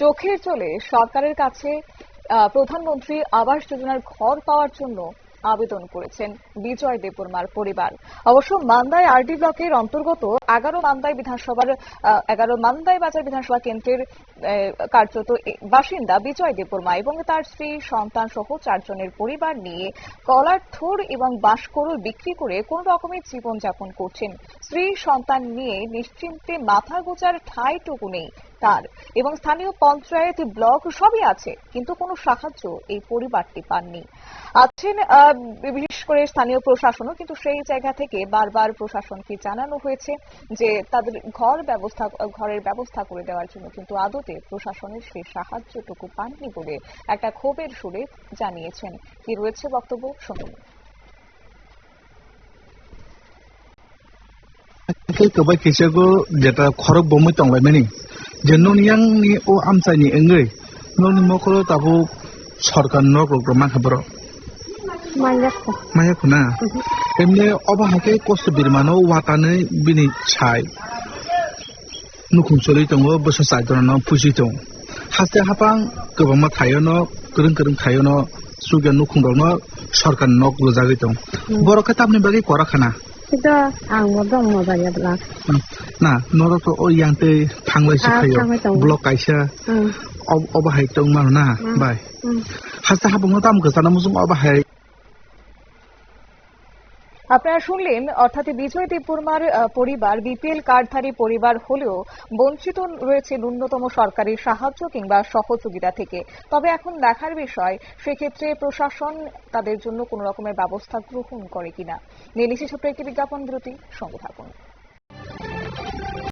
চোখের চলে সরকারের কাছে প্রধানমন্ত্রী আবাস যোজনার ঘর পাওয়ার জন্য আবেদন করেছেন বিজয় দেববর্মার পরিবার। অবশ্য মান্দায় আরডি ব্লকের অন্তর্গত এগারো মান্দাই বিধানসভার এগারো মান্দাই বাজার বিধানসভা কেন্দ্রের কার্যত বাসিন্দা বিজয় দেববর্মা এবং তার স্ত্রী, সন্তান সহ চারজনের পরিবার নিয়ে কলার থোর এবং বাঁশকরুল বিক্রি করে কোন রকমের জীবনযাপন করছেন। স্ত্রী, সন্তান নিয়ে নিশ্চিন্তে মাথা গোজার ঠাঁইটুকু নেই। তার। এবং স্থানীয় পঞ্চায়েত ব্লক সবই আছে, কিন্তু কোনো সাহায্য এই পরিবারটি পাননি। আছেন বিশেষ করে স্থানীয় প্রশাসনও, কিন্তু সেই জায়গা থেকে বারবার প্রশাসনকে জানানো হয়েছে যে তাদের ঘর ব্যবস্থা, ঘরের ব্যবস্থা করে দেওয়ার জন্য কিন্তু আদতে প্রশাসনের সেই সাহায্যটুকু পাননি বলে একটা ক্ষোভের সুরে জানিয়েছেন। কি রয়েছে বক্তব্য? শুনুন। ke kebai kisago jeta khorok bomoi tonglaimani yang ni o amsai ni engei noni mokoro tabu সরকার nok rok man habro মাইয়াক্কা maya kuna emne oba hake kosto birmano watane bini chai nukhung choli tongo boso sai dono pusi tong haste hapang gobama thayo no kurung kurung thayo no suga nukhung dong no সরকার nok lojagoi tong boro katabni bagi kora na আপনারা শুনলেন অর্থাৎ বিজয় দেববর্মার পরিবার BPL কার্ডধারী পরিবার হলেও বঞ্চিত রয়েছে ন্যূনতম সরকারি সাহায্য কিংবা সহযোগিতা থেকে। তবে এখন দেখার বিষয় সেক্ষেত্রে প্রশাসন তাদের জন্য কোন রকমের ব্যবস্থা গ্রহণ করে কিনা। নিয়ে ছোট্ট একটি বিজ্ঞাপন বিরতি সঙ্গে থাকুন।